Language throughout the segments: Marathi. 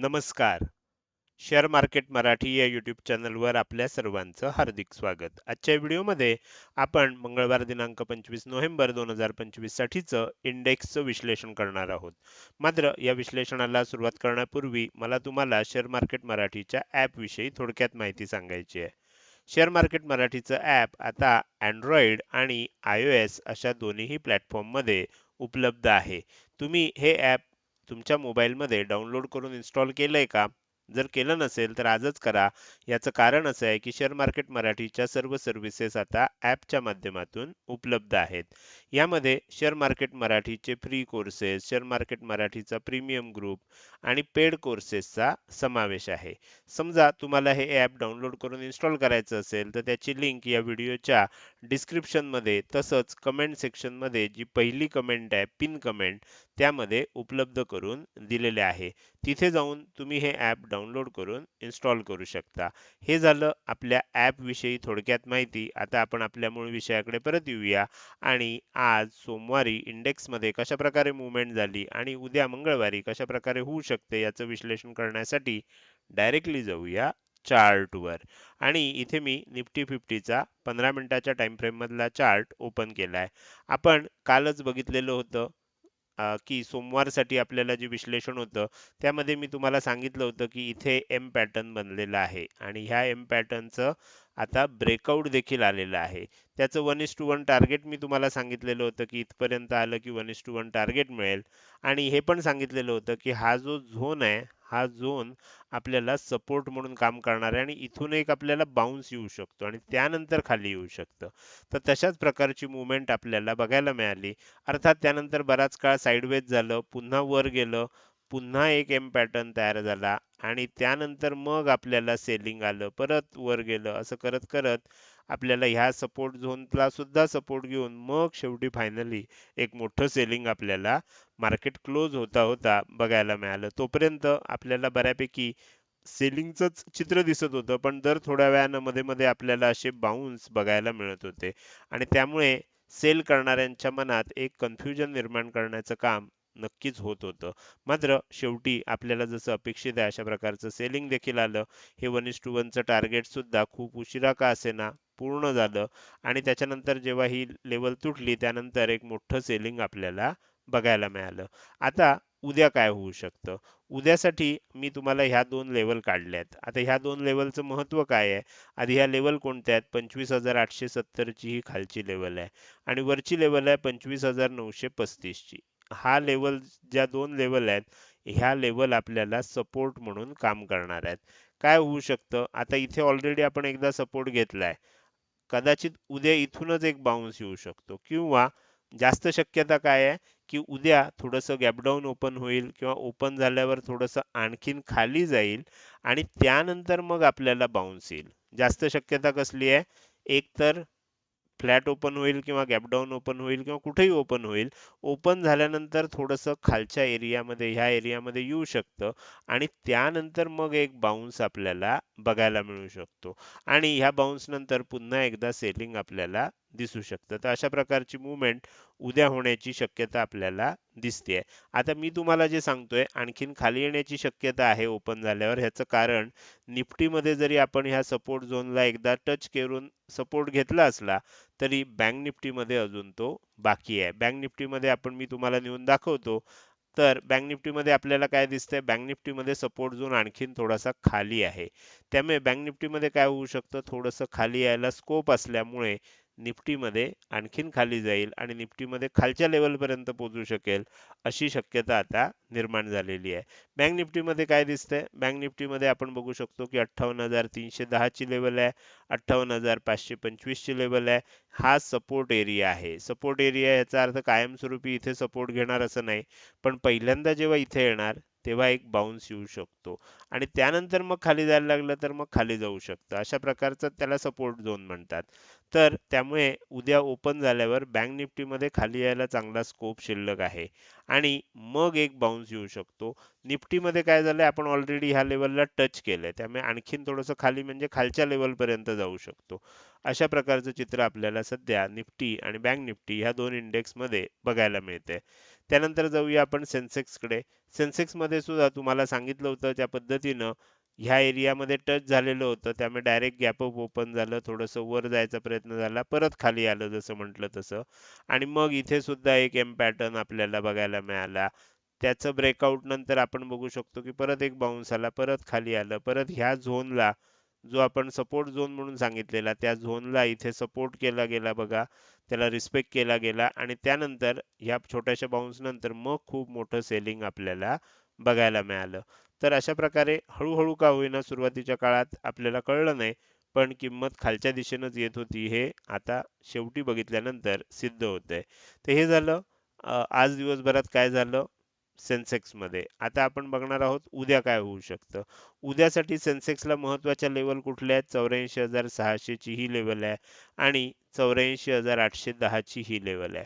नमस्कार. शेअर मार्केट मराठी या यूट्यूब चॅनलवर आपल्या सर्वांचं हार्दिक स्वागत. आजच्या व्हिडिओमध्ये आपण मंगळवार दिनांक पंचवीस नोव्हेंबर दोन हजार पंचवीससाठीचं इंडेक्सचं विश्लेषण करणार आहोत. मात्र या विश्लेषणाला सुरुवात करण्यापूर्वी मला तुम्हाला शेअर मार्केट मराठीच्या ॲपविषयी थोडक्यात माहिती सांगायची आहे. शेअर मार्केट मराठीचं ॲप आता अँड्रॉइड आणि आय ओ एस अशा दोन्हीही प्लॅटफॉर्ममध्ये उपलब्ध आहे. तुम्ही हे ॲप तुमच्या मोबाईलमध्ये डाउनलोड करून इन्स्टॉल केलंय का? जर केलं नसेल तर आजच करा. याचं कारण असं आहे की शेअर मार्केट मराठीच्या सर्व सर्व्हिसेस आता ॲपच्या माध्यमातून उपलब्ध आहेत. यामध्ये शेअर मार्केट मराठीचे फ्री कोर्सेस शेअर मार्केट मराठीचा प्रीमियम ग्रुप आणि पेड कोर्सेसचा समावेश आहे. समजा तुम्हाला हे ॲप डाउनलोड करून इन्स्टॉल करायचं असेल तर त्याची लिंक या व्हिडिओच्या डिस्क्रिप्शनमध्ये तसंच कमेंट सेक्शनमध्ये जी पहिली कमेंट आहे पिन कमेंट त्यामध्ये उपलब्ध करून दिलेले आहे. तिथे जाऊन तुम्ही हे ॲप डाउनलोड करून इन्स्टॉल करू शकता. हे झालं आपल्या ॲपविषयी थोडक्यात माहिती. आता आपण आपल्या मूळ विषयाकडे परत येऊया. आणि आज सोमवारी इंडेक्समध्ये कशा प्रकारे मुवमेंट झाली आणि उद्या मंगळवारी कशाप्रकारे होऊ शकते याचं विश्लेषण करण्यासाठी डायरेक्टली जाऊया चार्टवर आणि इथे मी निफ्टी फिफ्टीचा पंधरा मिनिटाच्या टाइम फ्रेम मधला चार्ट ओपन केलाय. आपण कालच बघितलेलं होतं. की सोमवारसाठी आपल्याला जे विश्लेषण होतं त्यामध्ये मी तुम्हाला सांगितलं होतं की इथे एम पॅटर्न बनलेला आहे. आणि ह्या एम पॅटर्नचं आता ब्रेकआउट देखील आलेलं आहे. त्याचं one is to one target मी तुम्हाला सांगितलेलं होतं की इथपर्यंत आलं की one is to one target मिळेल. आणि हे पण सांगितलेलं होतं की हा जो झोन आहे हा झोन आपल्याला सपोर्ट म्हणून काम करणार आहे आणि इथून एक आपल्याला बाउन्स येऊ शकतो आणि त्यानंतर खाली येऊ शकतं. तर तशाच प्रकारची मुवमेंट आपल्याला बघायला मिळाली. अर्थात त्यानंतर बराच काळ साईडवेज झालं पुन्हा वर गेलं पुन्हा एक एम पॅटर्न तयार झाला आणि त्यानंतर मग आपल्याला सेलिंग आलं परत वर गेलं असं करत करत आपल्याला ह्या सपोर्ट झोनला सुद्धा सपोर्ट घेऊन मग शेवटी फायनली एक मोठं सेलिंग आपल्याला मार्केट क्लोज होता होता बघायला मिळालं. तोपर्यंत आपल्याला बऱ्यापैकी सेलिंगचंच चित्र दिसत होतं पण दर थोड्या वेळानं मध्ये मध्ये आपल्याला असे बाउन्स बघायला मिळत होते. आणि त्यामुळे सेल करणाऱ्यांच्या मनात एक कन्फ्युजन निर्माण करण्याचं काम नक्कीच होत होतं. मात्र शेवटी आपल्याला जसं अपेक्षित आहे अशा प्रकारचं सेलिंग देखील आलं. हे वन इस टू वनचं टार्गेट सुद्धा खूप उशिरा का असेना पूर्ण झालं. आणि त्याच्यानंतर जेव्हा ही लेवल तुटली त्यानंतर एक मोठं सेलिंग आपल्याला बघायला मिळालं. आता उद्या काय होऊ शकतं? उद्यासाठी मी तुम्हाला ह्या दोन लेवल काढल्यात. आता ह्या दोन लेवलचं महत्त्व काय आहे? आधी ह्या लेवल कोणत्या आहेत? पंचवीस हजार आठशे सत्तरची ही खालची लेवल आहे. आणि वरची लेवल आहे पंचवीस हजार नऊशे पस्तीसची. हा लेवल ज्या दोन लेवल आहेत ह्या लेवल आपल्याला सपोर्ट म्हणून काम करणार आहेत. काय होऊ शकतं? आता इथे ऑलरेडी आपण एकदा सपोर्ट घेतलाय. कदाचित उद्या इथूनच एक बाउन्स येऊ शकतो. किंवा जास्त शक्यता काय आहे? की उद्या थोडंसं गॅपडाऊन ओपन होईल किंवा ओपन झाल्यावर थोडंसं आणखीन खाली जाईल आणि त्यानंतर मग आपल्याला बाउन्स येईल. जास्त शक्यता कसली आहे? एक तर फ्लॅट ओपन होईल किंवा गॅपडाऊन ओपन होईल किंवा कुठेही ओपन होईल ओपन झाल्यानंतर थोडंसं खालच्या एरियामध्ये ह्या एरियामध्ये येऊ शकतं आणि त्यानंतर मग एक बाउन्स आपल्याला बघायला मिळू शकतो. आणि ह्या बाउन्स नंतर पुन्हा एकदा सेलिंग आपल्याला दिसू शकतं. तर अशा प्रकारची मुवमेंट उद्या होण्याची शक्यता आपल्याला दिसते आता मी तुम्हाला जे सांगतोय आणखीन खाली येण्याची शक्यता आहे ओपन झाल्यावर. ह्याचं कारण निफ्टीमध्ये जरी आपण ह्या सपोर्ट झोनला एकदा टच करून सपोर्ट घेतला असला तरी बँक निफ्टीमध्ये अजून तो बाकी आहे. बँक निफ्टीमध्ये आपण मी तुम्हाला नेऊन दाखवतो. तर बँक निफ्टीमध्ये आपल्याला काय दिसतंय? बँक निफ्टीमध्ये सपोर्ट झोन आणखीन थोडासा खाली आहे. त्यामुळे बँक निफ्टीमध्ये काय होऊ शकतं? थोडंसं खाली यायला स्कोप असल्यामुळे निफ्टीमध्ये आणखीन खाली जाईल आणि निफ्टीमध्ये खालच्या लेवलपर्यंत पोहोचू शकेल अशी शक्यता आता निर्माण झालेली आहे. बँक निफ्टीमध्ये काय दिसतंय? बँक निफ्टीमध्ये आपण बघू शकतो की अठ्ठावन्न हजार तीनशे दहाची लेवल आहे अठ्ठावन्न हजार पाचशे पंचवीसची लेवल आहे. हा सपोर्ट एरिया आहे. सपोर्ट एरिया याचा अर्थ कायमस्वरूपी इथे सपोर्ट घेणार असं नाही पण पहिल्यांदा जेव्हा इथे येणार तेव्हा एक बाउन्स येऊ शकतो. आणि त्यानंतर मग खाली जायला लागलं तर मग खाली जाऊ शकतं. अशा प्रकारचा त्याला सपोर्ट झोन म्हणतात. तर त्यामुळे उद्या ओपन झाल्यावर बँक निफ्टीमध्ये खाली यायला चांगला स्कोप शिल्लक आहे. आणि मग एक बाउन्स येऊ शकतो. निफ्टीमध्ये काय झालं आपण ऑलरेडी ह्या लेवलला टच केलंय. त्यामुळे आणखीन थोडंसं खाली म्हणजे खालच्या लेवलपर्यंत जाऊ शकतो. अशा प्रकारचं चित्र आपल्याला सध्या निफ्टी आणि बँक निफ्टी ह्या दोन इंडेक्समध्ये बघायला मिळते त्यानंतर जाऊया आपण सेन्सेक्सकडे सेन्सेक्समध्ये सुद्धा तुम्हाला सांगितलं होतं त्या पद्धतीनं ह्या एरियामध्ये टच झालेलं होतं. त्यामुळे डायरेक्ट गॅप अप ओपन झालं. थोडंसं वर जायचा प्रयत्न झाला. परत खाली आलं जसं म्हटलं तसं. आणि मग इथे सुद्धा एक एम पॅटर्न आपल्याला बघायला मिळाला. त्याचं ब्रेकआउट नंतर आपण बघू शकतो की परत एक बाउन्स आला परत खाली आलं. परत ह्या झोनला जो आपण सपोर्ट झोन म्हणून सांगितलेला त्या झोनला इथे सपोर्ट केला गेला बघा. त्याला रिस्पेक्ट केला गेला. आणि त्यानंतर ह्या छोट्याशा बाउन्स नंतर मग खूप मोठं सेलिंग आपल्याला बघायला मिळालं. तर अशा प्रकारे हळूहळू का होईना सुरुवातीच्या काळात आपल्याला कळलं नाही पण किंमत खालच्या दिशेनंच येत होती हे आता शेवटी बघितल्यानंतर सिद्ध होतंय. तर हे झालं आज दिवसभरात काय झालं? सेन्सेक्समध्ये आता आपण बघणार आहोत उद्या काय होऊ शकतं. उद्यासाठी सेन्सेक्सला महत्त्वाच्या लेवल कुठल्या आहेत? चौऱ्याऐंशी हजार सहाशे ची ही लेवल आहे आणि चौऱ्याऐंशी हजार आठशे दहा ची ही लेवल आहे.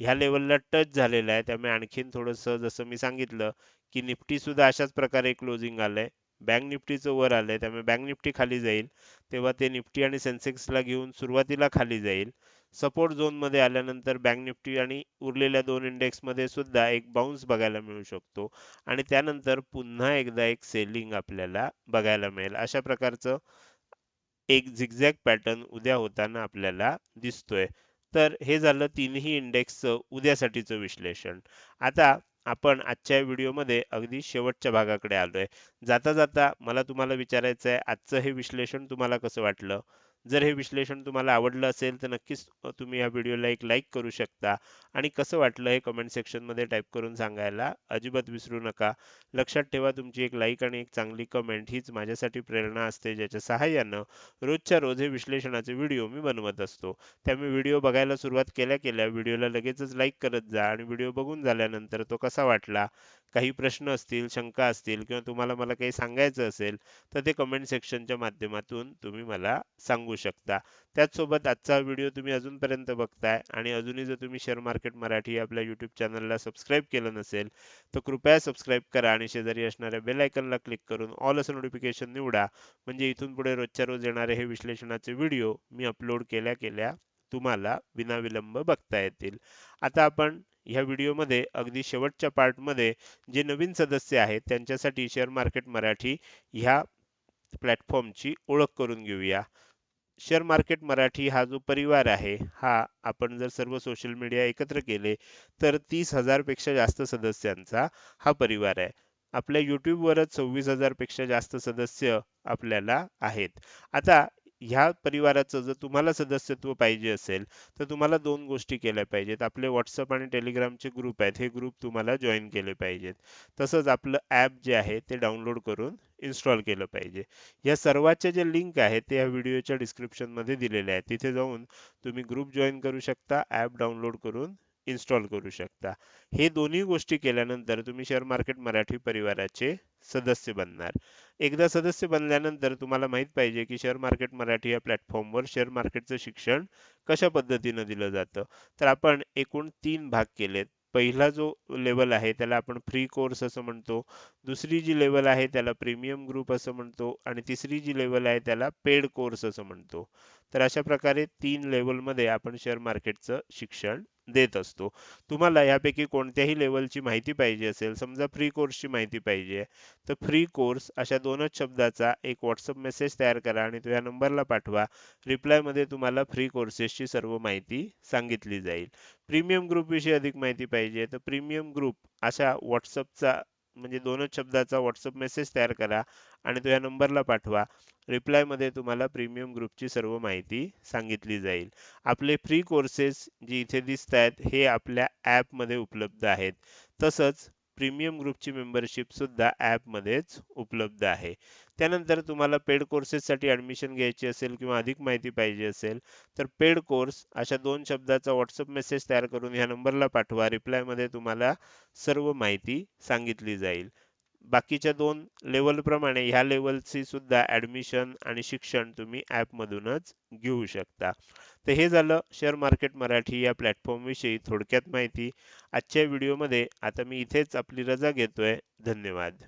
ह्या लेवलला टच झालेला आहे त्यामुळे आणखीन थोडंसं जसं मी सांगितलं की निफ्टी सुद्धा अशाच प्रकारे क्लोजिंग आलंय. बँक निफ्टीचं वर आलंय त्यामुळे बँक निफ्टी खाली जाईल. तेव्हा ते निफ्टी आणि सेन्सेक्सला घेऊन सुरुवातीला खाली जाईल. सपोर्ट झोनमध्ये आल्यानंतर बँक निफ्टी आणि उरलेल्या दोन इंडेक्समध्ये सुद्धा एक बाउन्स बघायला मिळू शकतो. आणि त्यानंतर पुन्हा एकदा एक सेलिंग आपल्याला बघायला मिळेल. अशा प्रकारचं एक झिगझॅग पॅटर्न उद्या होताना आपल्याला दिसतोय. तर हे झालं तीनही इंडेक्सचं उद्यासाठीचं विश्लेषण. आता आपण आजच्या व्हिडिओमध्ये अगदी शेवटच्या भागाकडे आलोय. जाता जाता मला तुम्हाला विचारायचं आहे आजचं हे विश्लेषण तुम्हाला कसं वाटलं? जर हे विश्लेषण तुम्हाला आवडलं असेल तर नक्कीच तुम्ही या व्हिडिओला एक लाईक करू शकता. आणि कसं वाटलं हे कमेंट सेक्शनमध्ये टाईप करून सांगायला अजिबात विसरू नका. लक्षात ठेवा तुमची एक लाईक आणि एक चांगली कमेंट हीच माझ्यासाठी प्रेरणा असते ज्याच्या सहाय्यानं रोजच्या रोज हे विश्लेषणाचे व्हिडिओ मी बनवत असतो. त्यामुळे व्हिडिओ बघायला सुरुवात केल्या केल्या व्हिडिओला लगेचच लाईक करत जा आणि व्हिडिओ बघून झाल्यानंतर तो कसा वाटला काही प्रश्न असतील शंका असतील किंवा तुम्हाला मला काही सांगायचं असेल तर ते कमेंट सेक्शनच्या माध्यमातून तुम्ही मला सांगू शकता. त्याचसोबत आजचा व्हिडिओ तुम्ही अजूनपर्यंत बघताय आणि अजूनही जर तुम्ही शेअर मार्केट मराठी आपल्या यूट्यूब चॅनलला सबस्क्राईब केलं नसेल तर कृपया सबस्क्राईब करा आणि शेजारी असणाऱ्या बेल आयकनला क्लिक करून ऑल असं नोटिफिकेशन निवडा. म्हणजे इथून पुढे रोजच्या रोज येणारे हे विश्लेषणाचे व्हिडिओ मी अपलोड केल्या केल्या तुम्हाला विनाविलंब बघता येतील. आता आपण ह्या व्हिडिओमध्ये अगदी शेवटच्या पार्टमध्ये जे नवीन सदस्य आहेत त्यांच्यासाठी शेअर मार्केट मराठी ह्या प्लॅटफॉर्मची ओळख करून घेऊया. शेअर मार्केट मराठी हा जो परिवार आहे हा आपण जर सर्व सोशल मीडिया एकत्र केले तर तीस हजारपेक्षा जास्त सदस्यांचा हा परिवार आहे. आपल्या यूट्यूबवरच सव्वीस हजारपेक्षा जास्त सदस्य आपल्याला आहेत. आता ह्या परिवाराचं जर तुम्हाला सदस्यत्व पाहिजे असेल तर तुम्हाला दोन गोष्टी केल्या पाहिजेत. आपले व्हॉट्सअप आणि टेलिग्रामचे ग्रुप आहेत. हे ग्रुप तुम्हाला जॉईन केले पाहिजेत. तसंच आपलं ॲप जे आहे ते डाउनलोड करून इन्स्टॉल केलं पाहिजे. या सर्वाचे जे लिंक आहेत ते या व्हिडिओच्या डिस्क्रिप्शनमध्ये दिलेले आहेत. तिथे जाऊन तुम्ही ग्रुप जॉईन करू शकता ॲप डाउनलोड करून इन्स्टॉल करू शकता. हे दोन्ही गोष्टी केल्यानंतर तुम्ही शेअर मार्केट मराठी परिवाराचे सदस्य बनणार. एकदा सदस्य बनल्यानंतर तुम्हाला माहीत पाहिजे की शेअर मार्केट मराठी या प्लॅटफॉर्मवर शेअर मार्केटचं शिक्षण कशा पद्धतीनं दिलं जातं? तर आपण एकूण तीन भाग केलेत. पहिला जो लेवल आहे त्याला आपण फ्री कोर्स असं म्हणतो. दुसरी जी लेवल आहे त्याला प्रीमियम ग्रुप असं म्हणतो. आणि तिसरी जी लेवल आहे त्याला पेड कोर्स असं म्हणतो. तर अशा प्रकारे तीन लेवलमध्ये आपण शेअर मार्केटचं शिक्षण देत असतो. तुम्हाला यापैकी कोणत्याही लेवलची माहिती पाहिजे असेल समजा फ्री कोर्सची माहिती पाहिजे तर फ्री कोर्स अशा दोनच शब्दाचा एक व्हॉट्सअप मेसेज तयार करा आणि तो या नंबरला पाठवा. रिप्लायमध्ये तुम्हाला फ्री कोर्सेसची सर्व माहिती सांगितली जाईल. प्रीमियम ग्रुपविषयी अधिक माहिती पाहिजे तर प्रीमियम ग्रुप अशा व्हॉट्सअपचा म्हणजे दोनच शब्दाचा व्हॉट्सअप मेसेज तयार करा आणि तो या नंबरला पाठवा. रिप्लायमध्ये तुम्हाला प्रीमियम ग्रुपची सर्व माहिती सांगितली जाईल. आपले फ्री कोर्सेस जे इथे दिसत आहेत हे आपल्या ऍपमध्ये उपलब्ध आहेत. तसंच प्रीमियम ग्रुपची मेंबरशिप सुद्धा ॲपमध्येच उपलब्ध आहे. त्यानंतर तुम्हाला पेड कोर्सेससाठी ऍडमिशन घ्यायची असेल किंवा अधिक माहिती पाहिजे असेल तर पेड कोर्स अशा दोन शब्दाचा व्हॉट्सअप मेसेज तयार करून ह्या नंबरला पाठवा. रिप्लायमध्ये तुम्हाला सर्व माहिती सांगितली जाईल. बाकीच्या दोन लेवलप्रमाणे ह्या लेवलची सुद्धा ऍडमिशन आणि शिक्षण तुम्ही ॲपमधूनच घेऊ शकता. तर हे झालं शेअर मार्केट मराठी या प्लॅटफॉर्मविषयी थोडक्यात माहिती. आजच्या व्हिडिओमध्ये आता मी इथेच आपली रजा घेतोय. धन्यवाद.